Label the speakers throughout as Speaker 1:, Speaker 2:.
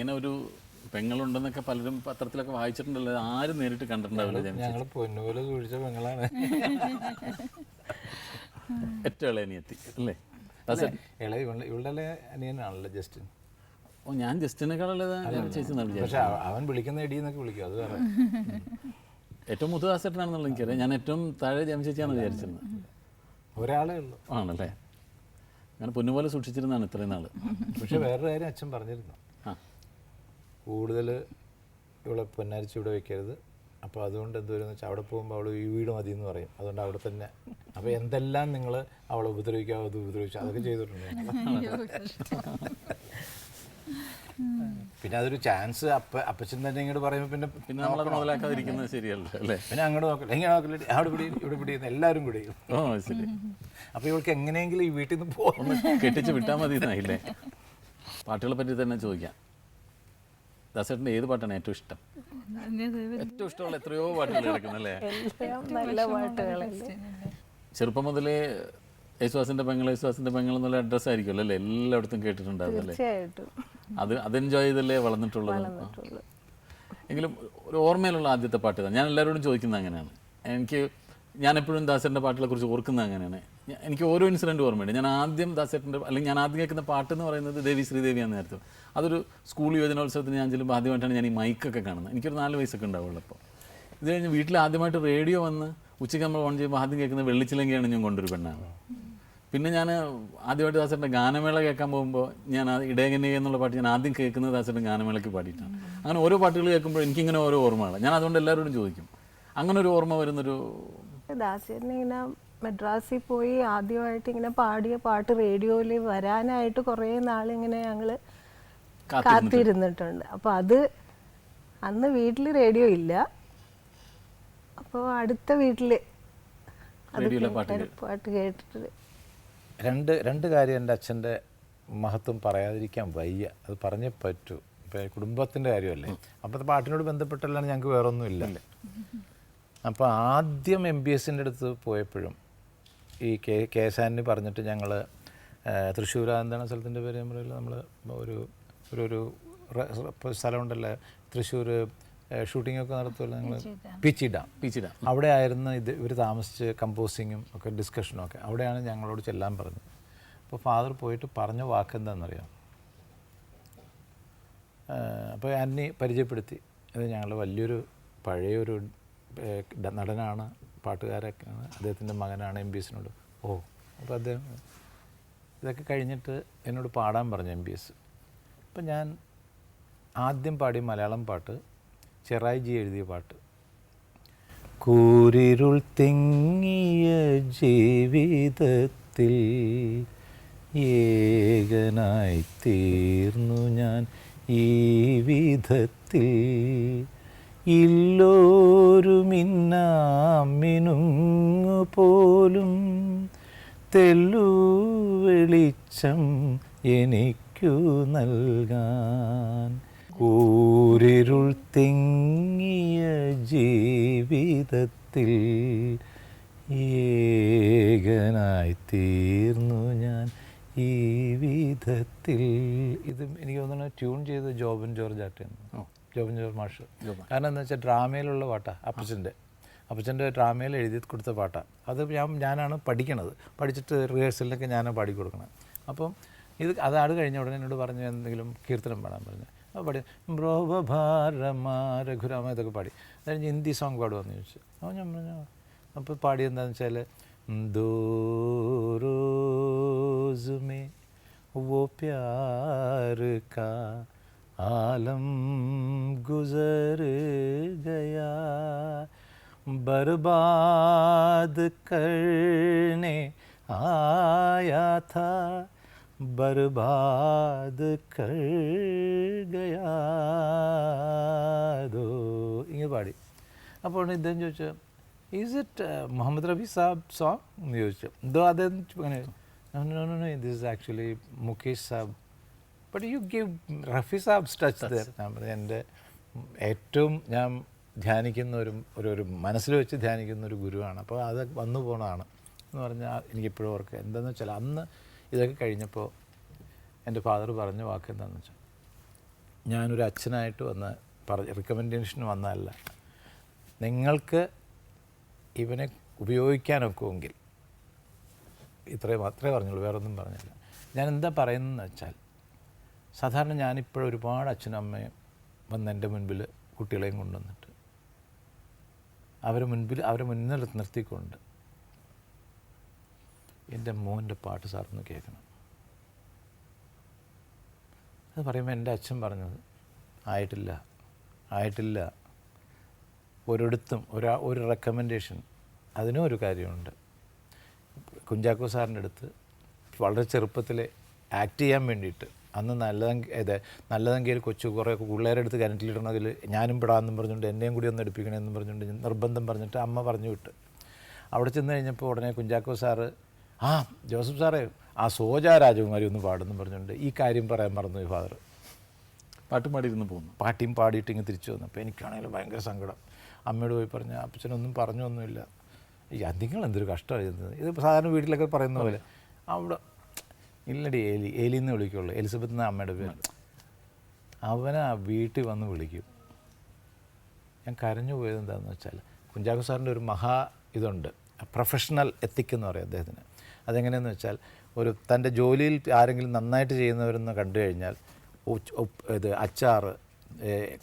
Speaker 1: ഇങ്ങനെ ഒരു പെങ്ങളുണ്ടെന്നൊക്കെ പലരും പത്രത്തിലൊക്കെ വായിച്ചിട്ടുണ്ടല്ലോ. ആരും നേരിട്ട് കണ്ടിട്ടുണ്ടാവില്ല
Speaker 2: ഞങ്ങൾ പൊന്നുപോലെ സൂക്ഷിച്ച പെങ്ങളാണ്.
Speaker 1: ഏറ്റവും ഇളയ അനിയത്തി അല്ലേ? ദാസേട്ടൻ
Speaker 2: ഇളയ ഇവളുടെ ഇവളുടെ അനിയനാണല്ലോ ജസ്റ്റിൻ.
Speaker 1: ഓ ഞാൻ ജസ്റ്റിനേക്കാളുള്ളത് ചേച്ചി
Speaker 2: പക്ഷെ അവൻ വിളിക്കുന്ന എടി എന്നൊക്കെ വിളിക്കും അത് വേറെ.
Speaker 1: ഏറ്റവും എനിക്കറിയാം. ഞാൻ ഏറ്റവും താഴെ ജമി ചേച്ചിയാണ് വിചാരിച്ചിരുന്നത്.
Speaker 2: ഒരാളേ ഉള്ളൂ.
Speaker 1: ആണല്ലേ? ഞാൻ പൊന്നുപോലെ സൂക്ഷിച്ചിരുന്നാണ് ഇത്രയും നാൾ
Speaker 2: പക്ഷെ വേറൊരു കാര്യം അച്ഛൻ പറഞ്ഞിരുന്നു. കൂടുതൽ ഇവളെ പൊന്നാരിച്ച് ഇവിടെ വെക്കരുത്. അപ്പോൾ അതുകൊണ്ട് എന്തോരെന്ന് വെച്ചാൽ അവിടെ പോകുമ്പോൾ അവൾ ഈ വീട് മതി എന്ന് പറയും. അതുകൊണ്ട് അവിടെ തന്നെ. അപ്പോൾ എന്തെല്ലാം നിങ്ങൾ അവളെ ഉപദ്രവിക്കാവോ അത് ഉപദ്രവിച്ചു അതൊക്കെ ചെയ്തിട്ടുണ്ട്. പിന്നെ അതൊരു ചാൻസ് അപ്പ അപ്പച്ചൻ തന്നെ ഇങ്ങോട്ട് പറയുമ്പോൾ പിന്നെ
Speaker 1: പിന്നെ നമ്മളെ മുതലാക്കാതിരിക്കുന്നത് ശരിയല്ല അല്ലേ?
Speaker 2: പിന്നെ അങ്ങോട്ട് നോക്കില്ല ഇങ്ങനെ നോക്കില്ല അവിടെ പിടി ഇവിടെ പിടി എല്ലാവരും കൂടി
Speaker 1: ഓ ശരി.
Speaker 2: അപ്പോൾ ഇവൾക്ക് എങ്ങനെയെങ്കിലും ഈ വീട്ടിൽ നിന്ന്
Speaker 1: പോകണം കെട്ടിച്ച് വിട്ടാൽ മതി എന്നായില്ലേ പാട്ടുകളെ പറ്റി തന്നെ ചോദിക്കാം. ദാസേട്ടന്റെ ഏത് പാട്ടാണ് ഏറ്റവും ഇഷ്ടം? ഏറ്റവും ഇഷ്ടമുള്ള എത്രയോ പാട്ടുകൾ കിടക്കുന്നല്ലേ
Speaker 3: എല്ലാം നല്ല പാട്ടുകളല്ലേ?
Speaker 1: ചെറുപ്പം മുതലേ യേശുവാസിന്റെ പെങ്ങൾ യേശുവാസിന്റെ പെങ്ങൾ എന്നുള്ള അഡ്രസ് ആയിരിക്കുമല്ലോ അല്ലേ? എല്ലായിടത്തും
Speaker 3: കേട്ടിട്ടുണ്ടാവുന്നല്ലേ
Speaker 1: അത് അത് എൻജോയ് ചെയ്തല്ലേ വളർന്നിട്ടുള്ളത്? എങ്കിലും ഒരു ഓർമ്മയിലുള്ള ആദ്യത്തെ പാട്ട് ഞാൻ എല്ലാവരോടും ചോദിക്കുന്നത് അങ്ങനെയാണ്. എനിക്ക് ഞാൻ എപ്പോഴും ദാസേട്ടന്റെ പാട്ടുകളെ കുറിച്ച് ഓർക്കുന്നത് അങ്ങനെയാണ്. എനിക്ക് ഓരോ ഇൻസിഡന്റ് ഓർമ്മയുണ്ട്. ഞാൻ ആദ്യം ദാസേട്ടന്റെ അല്ലെങ്കിൽ ഞാൻ ആദ്യം കേൾക്കുന്ന പാട്ട് എന്ന് പറയുന്നത് ദേവി ശ്രീദേവിയാണ് നേരത്തെ. അതൊരു സ്കൂൾ യുവജനോത്സവത്തിന് ഞാൻ ചെല്ലുമ്പോൾ ആദ്യമായിട്ടാണ് ഞാൻ ഈ മൈക്കൊക്കെ കാണുന്നത്. എനിക്കൊരു നാല് വയസ്സൊക്കെ ഉണ്ടാവുള്ളൂ അപ്പോൾ. ഇത് കഴിഞ്ഞ് വീട്ടിൽ ആദ്യമായിട്ട് റേഡിയോ വന്ന് ഉച്ചയ്ക്ക് നമ്മൾ ഓൺ ചെയ്യുമ്പോൾ ആദ്യം കേൾക്കുന്നത് വെള്ളിച്ചിലങ്കയാണ് ഞാൻ കൊണ്ടൊരു പെണ്ണാണ്. പിന്നെ ഞാൻ ആദ്യമായിട്ട് ദാസേട്ടന്റെ ഗാനമേള കേൾക്കാൻ പോകുമ്പോൾ ഞാൻ ആ ഇടയകനെ എന്നുള്ള പാട്ട് ഞാൻ ആദ്യം കേൾക്കുന്നത് ദാസേട്ടൻ ഗാനമേളയ്ക്ക് പാടിയിട്ടാണ്. അങ്ങനെ ഓരോ പാട്ടുകൾ കേൾക്കുമ്പോൾ എനിക്കിങ്ങനെ ഓരോ ഓർമ്മകളാണ്. ഞാൻ അതുകൊണ്ട് എല്ലാവരോടും ചോദിക്കും. അങ്ങനെ ഒരു ഓർമ്മ വരുന്നൊരു
Speaker 3: ദാസേട്ടൻ ഇങ്ങനെ മദ്രാസിൽ പോയി ആദ്യമായിട്ട് ഇങ്ങനെ പാടിയ പാട്ട് റേഡിയോയിൽ വരാനായിട്ട് കുറേ നാളിങ്ങനെ ഞങ്ങൾ കാത്തിരുന്നിട്ടുണ്ട്. അപ്പോൾ അത് അന്ന് വീട്ടിൽ റേഡിയോ ഇല്ല. അപ്പോൾ അടുത്ത വീട്ടിൽ
Speaker 1: പാട്ട്
Speaker 3: കേട്ടിട്ട്
Speaker 2: രണ്ട് രണ്ട് കാര്യം എന്റെ അച്ഛന്റെ മഹത്വം പറയാതിരിക്കാൻ വയ്യ. അത് പറഞ്ഞേ പറ്റൂ. ഇപ്പം കുടുംബത്തിന്റെ കാര്യമല്ലേ? അപ്പോഴത്തെ പാട്ടിനോട് ബന്ധപ്പെട്ടല്ലാണ്ട് ഞങ്ങൾക്ക് വേറൊന്നും ഇല്ല. അപ്പോൾ ആദ്യം എം ബി എസിന്റെ അടുത്ത് പോയപ്പോഴും ഈ കെ കെ എസ് ആന്റണി പറഞ്ഞിട്ട് ഞങ്ങൾ തൃശ്ശൂർ എന്താണ് സ്ഥലത്തിന്റെ പേര് നമ്മൾ നമ്മൾ ഒരു ഒരു ഒരു സ്ഥലമുണ്ടല്ലോ. തൃശ്ശൂർ ഷൂട്ടിംഗ് ഒക്കെ നടത്തുമല്ലോ ഞങ്ങൾ പിച്ചി ഡാം.
Speaker 1: പീച്ചിട
Speaker 2: അവിടെ ആയിരുന്നു ഇത് ഇവർ താമസിച്ച് കമ്പോസിങ്ങും ഒക്കെ ഡിസ്കഷനും ഒക്കെ. അവിടെയാണ് ഞങ്ങളോട് ചെല്ലാൻ പറഞ്ഞത്. അപ്പോൾ ഫാദർ പോയിട്ട് പറഞ്ഞ വാക്ക് എന്താണെന്നറിയാം? അപ്പോൾ ആന്റണി പരിചയപ്പെടുത്തി. ഇത് ഞങ്ങൾ വലിയൊരു പഴയൊരു ഡ- നടനാണ് പാട്ടുകാരൊക്കെയാണ് അദ്ദേഹത്തിന്റെ മകനാണ് എം ബി എസിനോട് ഓ അപ്പോൾ അദ്ദേഹം ഇതൊക്കെ കഴിഞ്ഞിട്ട് എന്നോട് പാടാൻ പറഞ്ഞു എം ബി എസ് അപ്പം ഞാൻ ആദ്യം പാടിയ മലയാളം പാട്ട് ചെറായിജി എഴുതിയ പാട്ട്. കൂരിരുൾ തിങ്ങിയ ജീവിതത്തിൽ ഏകനായി തീർന്നു ഞാൻ ഈ വിധത്തിൽ. ഇല്ലോരു മിന്നാമിനുങ്ങു പോലും തെല്ലു വെളിച്ചം എനിക്കു നൽകാൻ. കൂരിരുൾ തിങ്ങിയ ജീവിതത്തിൽ ഏകനായി തീർന്നു ഞാൻ ഈ വിധത്തിൽ. ഇത് എനിക്ക് തോന്നുന്നു ട്യൂൺ ചെയ്ത് ജോബൻ ജോർജ് ആട്ടാണ് ജോബിൻ ജോബ് മാഷ്. കാരണം എന്താ വെച്ചാൽ ഡ്രാമയിലുള്ള പാട്ടാണ് അപ്പച്ചന്റെ. അപ്പച്ചന്റെ ഡ്രാമയിൽ എഴുതി കൊടുത്ത പാട്ടാണ് അത് ഞാൻ ഞാനാണ് പഠിക്കണത്. പഠിച്ചിട്ട് റിഹേഴ്സലിനൊക്കെ ഞാൻ പാടി കൊടുക്കണം. അപ്പം ഇത് അത് ആട് കഴിഞ്ഞ ഉടനെ എന്നോട് പറഞ്ഞു എന്തെങ്കിലും കീർത്തനം പാടാൻ പറഞ്ഞു. അപ്പോൾ പാടി ബ്രോഭാരമാ രഘുരാമ ഇതൊക്കെ പാടി. അതായത് ഹിന്ദി സോങ് പാടുവാന്ന് ചോദിച്ചു. അപ്പോൾ ഞാൻ പറഞ്ഞു അപ്പോൾ പാടി എന്താണെന്ന് വെച്ചാൽ ദോരോസുമേ വോ പ്യാർ കാ आलम गुजर गया बर्बाद करने आया था बर्बाद कर गया दो ഇങ്ങനെ പാടി അപ്പോൾ ഇദ്ദേഹം ചോദിച്ചു is it Mohammed Rafi sahab song എന്ന് ചോദിച്ചു എന്തോ അദ്ദേഹം അങ്ങനെ no no no this is actually Mukesh sahab But you give Rafi saab touch there ഞാൻ പറഞ്ഞു എന്റെ ഏറ്റവും ഞാൻ ധ്യാനിക്കുന്ന ഒരു ഒരു ഒരു മനസ്സിൽ വെച്ച് ധ്യാനിക്കുന്ന ഒരു ഗുരുവാണ്. അപ്പോൾ അത് വന്നു പോണതാണ് എന്ന് പറഞ്ഞാൽ എനിക്കിപ്പോഴും ഓർക്കുക. എന്താണെന്ന് വെച്ചാൽ അന്ന് ഇതൊക്കെ കഴിഞ്ഞപ്പോൾ എന്റെ ഫാദർ പറഞ്ഞ വാക്ക് എന്താണെന്ന് വെച്ചാൽ ഞാനൊരു അച്ഛനായിട്ട് വന്ന് പറഞ്ഞ റിക്കമെൻഡേഷൻ വന്നതല്ല. നിങ്ങൾക്ക് ഇവനെ ഉപയോഗിക്കാനൊക്കുമെങ്കിൽ ഇത്രയും അത്രേ പറഞ്ഞുള്ളൂ വേറൊന്നും പറഞ്ഞില്ല. ഞാൻ എന്താ പറയുന്നതെന്ന് വെച്ചാൽ സാധാരണ ഞാനിപ്പോഴും ഒരുപാട് അച്ഛനും അമ്മയും വന്ന് എന്റെ മുൻപിൽ കുട്ടികളെയും കൊണ്ടുവന്നിട്ട് അവരെ മുൻപിൽ അവരെ മുന്നിൽ നിർത്തിക്കൊണ്ട് എന്റെ മോന്റെ പാട്ട് സാറൊന്ന് കേൾക്കണം. അത് പറയുമ്പോൾ എന്റെ അച്ഛൻ പറഞ്ഞത് ആയിട്ടില്ല ആയിട്ടില്ല. ഒരിടത്തും ഒരാ ഒരു റെക്കമെൻഡേഷൻ അതിനും ഒരു കാര്യമുണ്ട്. കുഞ്ചാക്കോ സാറിന്റെ അടുത്ത് വളരെ ചെറുപ്പത്തിൽ ആക്ട് ചെയ്യാൻ വേണ്ടിയിട്ട് അന്ന് നല്ലതെങ്കിൽ ഇത് നല്ലതെങ്കിൽ കൊച്ചു കുറേ പിള്ളേരെ അടുത്ത് കിണറ്റിലിടണതിൽ ഞാനും പെടാമെന്നും പറഞ്ഞുകൊണ്ട് എന്നെയും കൂടി ഒന്ന് എടുപ്പിക്കണമെന്നും പറഞ്ഞുകൊണ്ട് നിർബന്ധം പറഞ്ഞിട്ട് അമ്മ പറഞ്ഞു വിട്ട്. അവിടെ ചെന്ന് കഴിഞ്ഞപ്പോൾ ഉടനെ കുഞ്ചാക്കോ സാറ് ആ ജോസഫ് സാറേ ആ സോജ രാജകുമാരി ഒന്ന് പാടുന്നു പറഞ്ഞുകൊണ്ട് ഈ കാര്യം പറയാൻ പറഞ്ഞു ഫാദർ.
Speaker 1: പാട്ടും പാടിയിരുന്നു പോകുന്നു.
Speaker 2: പാട്ടിയും പാടിയിട്ട് ഇങ്ങനെ തിരിച്ചു വന്നു. അപ്പോൾ എനിക്കാണെങ്കിലും ഭയങ്കര സങ്കടം. അമ്മയോട് പോയി പറഞ്ഞ അപ്പച്ചനൊന്നും പറഞ്ഞൊന്നുമില്ല. ഈ നിങ്ങൾ എന്തൊരു കഷ്ടമായിരുന്നു ഇത്. സാധാരണ വീട്ടിലൊക്കെ പറയുന്ന പോലെ. അവിടെ ഇല്ലടി എലി ഏലി എന്ന് വിളിക്കുള്ളൂ. എലിസബത്ത് എന്ന അമ്മയുടെ പേര്. അവനെ ആ വീട്ടിൽ വന്ന് വിളിക്കും. ഞാൻ കരഞ്ഞു പോയത് എന്താണെന്ന് വെച്ചാൽ കുഞ്ചാക്കോ സാറിന്റെ ഒരു മഹാ ഇതുണ്ട്. പ്രൊഫഷണൽ എത്തിക് എന്ന് പറയും അദ്ദേഹത്തിന്. അതെങ്ങനെയെന്ന് വെച്ചാൽ ഒരു തന്റെ ജോലിയിൽ ആരെങ്കിലും നന്നായിട്ട് ചെയ്യുന്നവരെന്ന് കണ്ടു കഴിഞ്ഞാൽ ഇത് അച്ചാറ്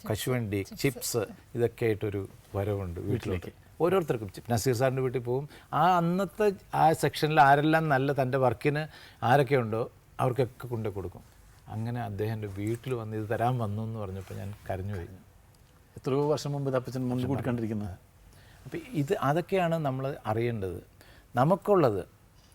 Speaker 2: കശുവണ്ടി ചിപ്സ്. ഇതൊക്കെ ആയിട്ടൊരു വരവുണ്ട് വീട്ടിലേക്ക്. ഓരോരുത്തർക്കും. നസീർ സാറിന്റെ വീട്ടിൽ പോകും ആ അന്നത്തെ ആ സെക്ഷനിൽ ആരെല്ലാം നല്ല തന്റെ വർക്കിന് ആരൊക്കെ ഉണ്ടോ അവർക്കൊക്കെ കൊണ്ടു കൊടുക്കും. അങ്ങനെ അദ്ദേഹത്തിന്റെ വീട്ടിൽ വന്ന് ഇത് തരാൻ വന്നു എന്ന് പറഞ്ഞപ്പോൾ ഞാൻ കരഞ്ഞു കഴിഞ്ഞു
Speaker 1: എത്രയോ വർഷം മുമ്പ് അപ്പച്ചൻ മുൻകൂട്ടി കണ്ടിരിക്കുന്നത്
Speaker 2: അപ്പോൾ ഇത് അതൊക്കെയാണ് നമ്മൾ അറിയേണ്ടത്. നമുക്കുള്ളത്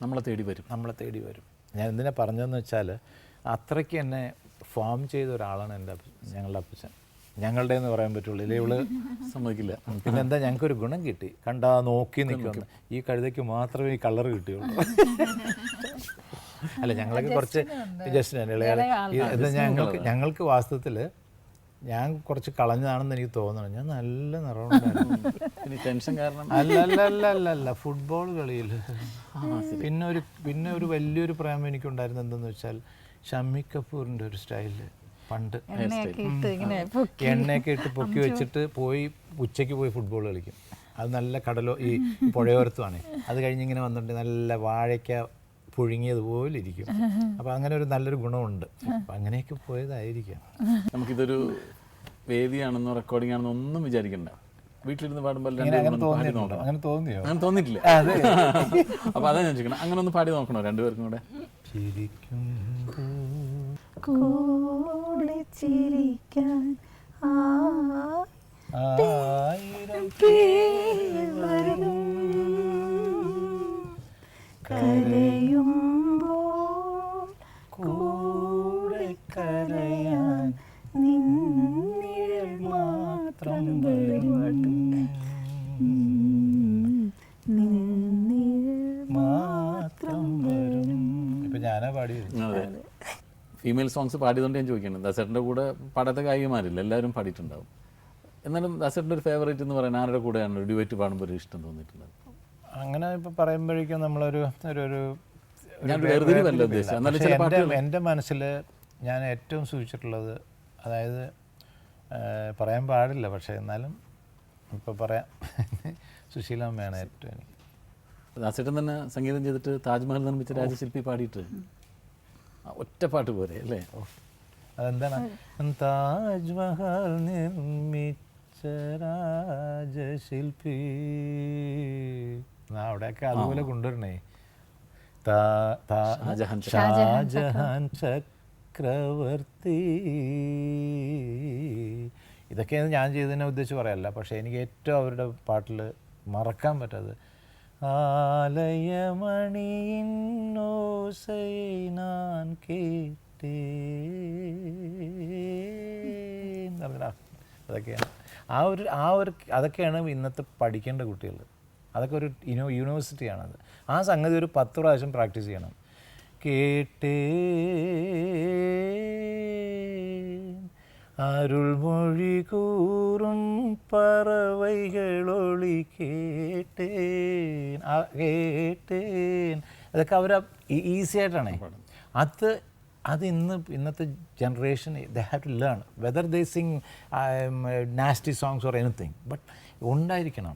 Speaker 1: നമ്മളെ തേടി വരും.
Speaker 2: നമ്മളെ തേടി വരും. ഞാൻ എന്തിനാ പറഞ്ഞതെന്ന് വെച്ചാൽ അത്രയ്ക്ക് എന്നെ ഫോം ചെയ്ത ഒരാളാണ് എന്റെ അപ്പ- ഞങ്ങളുടെ അപ്പച്ചൻ. ഞങ്ങളുടെ എന്ന് പറയാൻ പറ്റുള്ളൂ. ഇല്ലേ ഇവൾ?
Speaker 1: സമ്മതിക്കില്ല.
Speaker 2: പിന്നെ എന്താ ഞങ്ങൾക്കൊരു ഗുണം കിട്ടി. കണ്ടാ നോക്കി നിൽക്കുന്നു ഈ കഴുതയ്ക്ക് മാത്രമേ ഈ കളർ കിട്ടിയുള്ളൂ. അല്ല ഞങ്ങളൊക്കെ കുറച്ച് ജസ്റ്റ് ഇളയാളെ? ഞങ്ങൾക്ക് ഞങ്ങൾക്ക് വാസ്തവത്തിൽ ഞാൻ കുറച്ച് കളഞ്ഞതാണെന്ന് എനിക്ക് തോന്നണം. ഞാൻ നല്ല നിറമുണ്ടായിരുന്നു.
Speaker 1: പിന്നെ ടെൻഷൻ കാരണം?
Speaker 2: അല്ല അല്ല അല്ല അല്ല അല്ല ഫുട്ബോൾ കളിയിൽ പിന്നെ ഒരു പിന്നെ ഒരു വലിയൊരു പ്രേമം എനിക്കുണ്ടായിരുന്നു എന്തെന്ന് വെച്ചാൽ ഷമ്മി കപൂറിന്റെ ഒരു സ്റ്റൈൽ. പണ്ട്.
Speaker 3: എണ്ണയൊക്കെ ഇട്ട് പൊക്കി.
Speaker 2: ഇട്ട് പൊക്കി വെച്ചിട്ട് പോയി ഉച്ചയ്ക്ക് പോയി ഫുട്ബോൾ കളിക്കും. അത് നല്ല കടലോ ഈ പുഴയോരത്തുമാണ് അത് കഴിഞ്ഞ് ഇങ്ങനെ വന്നിട്ട് നല്ല വാഴയ്ക്ക പുഴുങ്ങിയതുപോലെ ഇരിക്കും. അപ്പോൾ അങ്ങനെ ഒരു നല്ലൊരു ഗുണമുണ്ട്. അപ്പം അങ്ങനെയൊക്കെ പോയതായിരിക്കാം.
Speaker 1: നമുക്കിതൊരു വേദിയാണെന്നോ റെക്കോർഡിംഗ് ആണെന്നോ ഒന്നും വിചാരിക്കണ്ട. വീട്ടിലിരുന്ന് പാടുമ്പോൾ
Speaker 2: അങ്ങനെ തോന്നിയോ?
Speaker 1: അങ്ങനെ തോന്നിട്ടില്ല അപ്പൊ അതാ ഞാൻ ചോദിക്കണം. അങ്ങനെ ഒന്ന് പാടി നോക്കണോ രണ്ടുപേർക്കും കൂടെ?
Speaker 3: കൂടെ ചിരിക്കാൻ
Speaker 2: ആയിരം
Speaker 3: വരും കരയുമ്പോൾ
Speaker 2: കൂടെ കരയാൻ
Speaker 3: നിന്നിഴൽ മാത്രം നിന്നിഴൽ
Speaker 2: മാത്രം വരും ഇപ്പൊ ഞാനാ പാടിയത്.
Speaker 1: അതെ. ഫീമെയിൽ സോങ്സ് പാടിയതുകൊണ്ട് ഞാൻ ചോദിക്കുന്നത് ദസേട്ടന്റെ കൂടെ പാടാത്ത ഗായികമാരില്ല എല്ലാവരും പാടിയിട്ടുണ്ടാവും. എന്നാലും ദസേട്ടന്റെ ഒരു ഫേവറേറ്റ് എന്ന് പറയുന്നത് ആരുടെ കൂടെയാണ് ഡ്യുവറ്റ് പാടുമ്പോൾ ഒരു ഇഷ്ടം തോന്നിയിട്ടുള്ളത്?
Speaker 2: അങ്ങനെ ഇപ്പോൾ പറയുമ്പോഴേക്കും നമ്മളൊരു ഒരു എന്റെ മനസ്സിൽ ഞാൻ ഏറ്റവും സൂക്ഷിച്ചിട്ടുള്ളത് അതായത് പറയാൻ പാടില്ല പക്ഷേ എന്നാലും ഇപ്പോൾ പറയാം. സുശീലമ്മയാണ് ഏറ്റവും എനിക്ക്.
Speaker 1: ദാസേട്ടൻ തന്നെ സംഗീതം ചെയ്തിട്ട് താജ്മഹൽ നിർമ്മിച്ച രാജശില്പി പാടിയിട്ട് ആ ഒറ്റ പാട്ട് പോരെ അല്ലേ?
Speaker 2: അതെന്താണ്? താജ്മഹൽ നിർമ്മിച്ച രാജശില്പി. അവിടെയൊക്കെ അതുപോലെ കൊണ്ടുവരണേ.
Speaker 1: ഷാജഹാൻ
Speaker 2: ഷാജഹാൻ ചക്രവർത്തി. ഇതൊക്കെയാണ് ഞാൻ ചെയ്തതിനെ ഉദ്ദേശിച്ച് പറയല്ല പക്ഷേ എനിക്ക് ഏറ്റവും അവരുടെ പാട്ടിൽ മറക്കാൻ പറ്റാതെ ആലയമണിയിൻ நான் கேட்டேன் അതൊക്കെയാണ്. ആ ഒരു ആ ഒരു അതൊക്കെയാണ് ഇന്നത്തെ പഠിക്കേണ്ട കുട്ടികൾ. അതൊക്കെ ഒരു യൂണി യൂണിവേഴ്സിറ്റിയാണത്. ആ സംഗതി ഒരു പത്ത് പ്രാവശ്യം പ്രാക്ടീസ് ചെയ്യണം. കേട്ടേ അരുൾമൊഴി കൂറും പറവൈകളൊളി കേട്ടേൻ കേട്ടേൻ. അതൊക്കെ അവർ ഈസി ആയിട്ടാണേ. അത് അത് ഇന്ന് ഇന്നത്തെ generation they have to learn. Whether they sing nasty songs or anything but ഉണ്ടായിരിക്കണം.